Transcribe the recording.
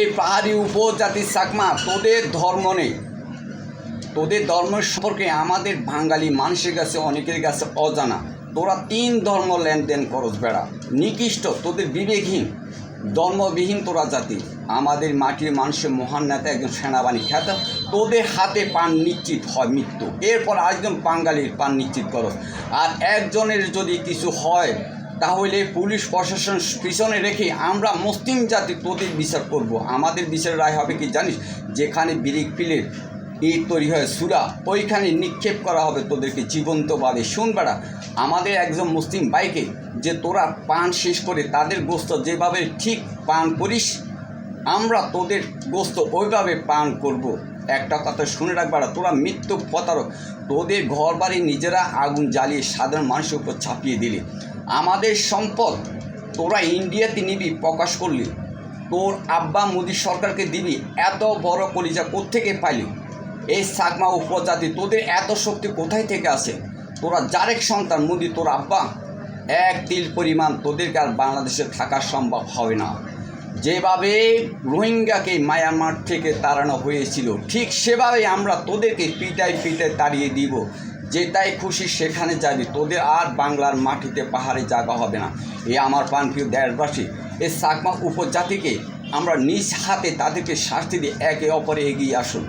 এই পাহাড়ি উপজাতির চাকমা, তোদের ধর্ম নেই। তোদের ধর্ম সম্পর্কে আমাদের বাঙালি মানুষের কাছে, অনেকের কাছে অজানা। তোরা তিন ধর্ম লেনদেন করস বেড়া। নিকৃষ্ট, তোদের বিবেকহীন, ধর্মবিহীন তোরা জাতি। আমাদের মাটির মানুষের মহান নেতা একজন সেনাবাহিনী খ্যাত। তোদের হাতে পান নিশ্চিত হয় মৃত্যু। এরপর একজন বাঙালির পান নিশ্চিত করস। আর একজনের যদি কিছু হয় তাহলে পুলিশ প্রশাসন পিছনে রেখে আমরা মুসলিম জাতি তোদের বিচার করব। আমাদের বিচার রায় হবে কি জানিস? যেখানে বিরিক পিলের ইট তৈরি হয় সুরা, ওইখানে নিক্ষেপ করা হবে তোদেরকে জীবন্তভাবে শুন বেড়া, আমাদের একজন মুসলিম বাইকে যে তোরা পান শেষ করে তাদের গোস্ত যেভাবে ঠিক পান করিস, আমরা তোদের গোস্ত ওইভাবে পান করব। একটা কথা শুনে রাখবারা তোরা মৃত্যু প্রতারক। তোদের ঘর বাড়ি নিজেরা আগুন জ্বালিয়ে সাধারণ মানুষের উপর ছাপিয়ে দিলে। আমাদের সম্পদ তোরা ইন্ডিয়াতে নিবি প্রকাশ করলি। তোর আব্বা মোদী সরকারকে দিবি, এত বড় কলিজা কোত্থেকে পাইলি? এই সাকমা উপজাতি তোদের এত শক্তি কোথায় থেকে আসে? তোরা যারেক সন্তান, মোদী তোর আব্বা। এক তিল পরিমাণ তোদেরকে আর বাংলাদেশে থাকা সম্ভব হবে না। যেভাবে রোহিঙ্গাকে মায়ানমার থেকে তাড়ানো হয়েছিল, ঠিক সেভাবে আমরা তোদেরকে পিটাই পিটাই তাড়িয়ে দিব। যেটাই খুশি সেখানে যাবি, তোদের আর বাংলার মাটিতে পাহাড়ে জাগা হবে না। এ আমার প্রাণপ্রিয় দেশবাসী, এ সাকমা উপজাতিকে আমরা নিজ হাতে তাদেরকে শাস্তি দিয়ে একে অপরে এগিয়ে আসুন।